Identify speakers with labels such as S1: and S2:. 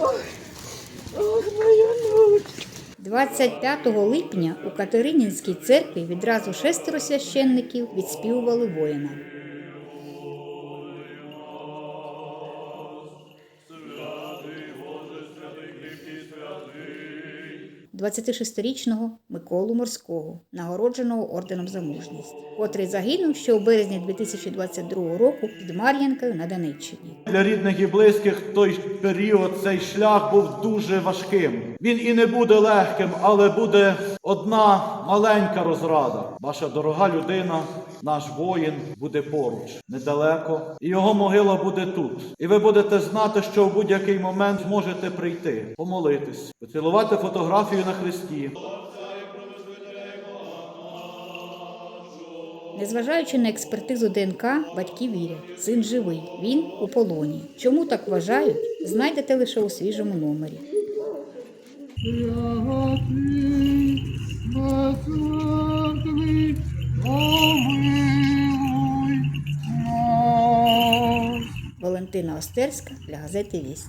S1: Ох, ночь.
S2: 25 липня у Катеринінській церкві відразу шестеро священників відспівували воїна. – 26-річного Миколу Морського, нагородженого орденом за мужність, котрий загинув ще у березні 2022 року під Мар'янкою на Донеччині.
S3: Для рідних і близьких той період, цей шлях був дуже важким. Він і не буде легким, але буде одна маленька розрада. Ваша дорога людина, наш воїн, буде поруч, недалеко, і його могила буде тут. І ви будете знати, що в будь-який момент зможете прийти, помолитись, поцілувати фотографію на хресті.
S2: Незважаючи на експертизу ДНК, батьки вірять, син живий, він у полоні. Чому так вважають, знайдете лише у свіжому номері. Валентина Остерська для газети Вість.